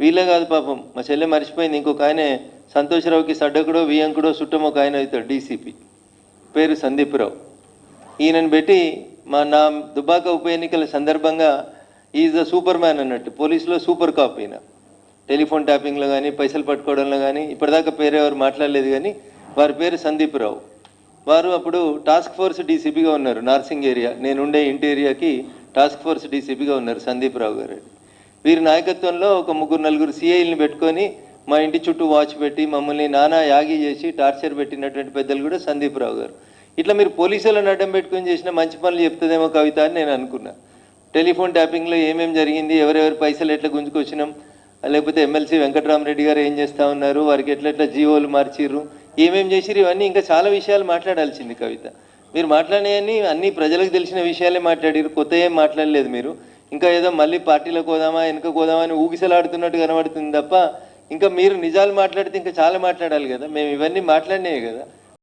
వీళ్ళే కాదు పాపం. మా చెల్లె మర్చిపోయింది. ఇంకొక ఆయన సంతోషరావుకి సడ్డకుడో వియంకుడో చుట్టం ఒక ఆయన అవుతాడు డీసీపీ. పేరు సందీప్ రావు ఈయనను పెట్టి మా నా దుబాక ఉప ఎన్నికల సందర్భంగా ఈజ్ ద సూపర్ మ్యాన్ అన్నట్టు. పోలీసులో సూపర్ కాప్ ఈయన. టెలిఫోన్ ట్యాపింగ్లో కానీ పైసలు పట్టుకోవడంలో కానీ ఇప్పటిదాకా పేరు ఎవరు మాట్లాడలేదు కానీ వారి పేరు సందీప్ రావు వారు అప్పుడు టాస్క్ ఫోర్స్ డీసీపీగా ఉన్నారు. నార్సింగ్ ఏరియా. నేనుండే ఇంటి ఏరియాకి టాస్క్ ఫోర్స్ డీసీపీగా ఉన్నారు సందీప్ రావు గారు. వీరి నాయకత్వంలో ఒక ముగ్గురు నలుగురు సిఐల్ని పెట్టుకొని మా ఇంటి చుట్టూ వాచ్ పెట్టి మమ్మల్ని నానా యాగి చేసి టార్చర్ పెట్టినటువంటి పెద్దలు కూడా సందీప్ రావు గారు. ఇట్లా మీరు పోలీసులను అడ్డం పెట్టుకొని చేసిన మంచి పనులు చెప్తుందేమో కవిత అని నేను అనుకున్నా. టెలిఫోన్ ట్యాపింగ్లో ఏమేమి జరిగింది ఎవరెవరి పైసలు ఎట్లా గుంజుకొచ్చినాం లేకపోతే ఎమ్మెల్సీ వెంకటరామరెడ్డి గారు ఏం చేస్తా ఉన్నారు వారికి ఎట్లా ఎట్లా జీవోలు మార్చిర్రు ఏమేమి చేసిర్రు ఇవన్నీ ఇంకా చాలా విషయాలు మాట్లాడాల్సింది కవిత. మీరు మాట్లాడేయని అన్ని ప్రజలకు తెలిసిన విషయాలే మాట్లాడారు కొత్త ఏం మాట్లాడలేదు మీరు. ఇంకా ఏదో మళ్ళీ పార్టీలోకి పోదామా వెనుక పోదామా అని ఊగిసలాడుతున్నట్టు కనబడుతుంది తప్ప ఇంకా మీరు నిజాలు మాట్లాడితే ఇంకా చాలా మాట్లాడాలి కదా. మేము ఇవన్నీ మాట్లాడినాయి కదా.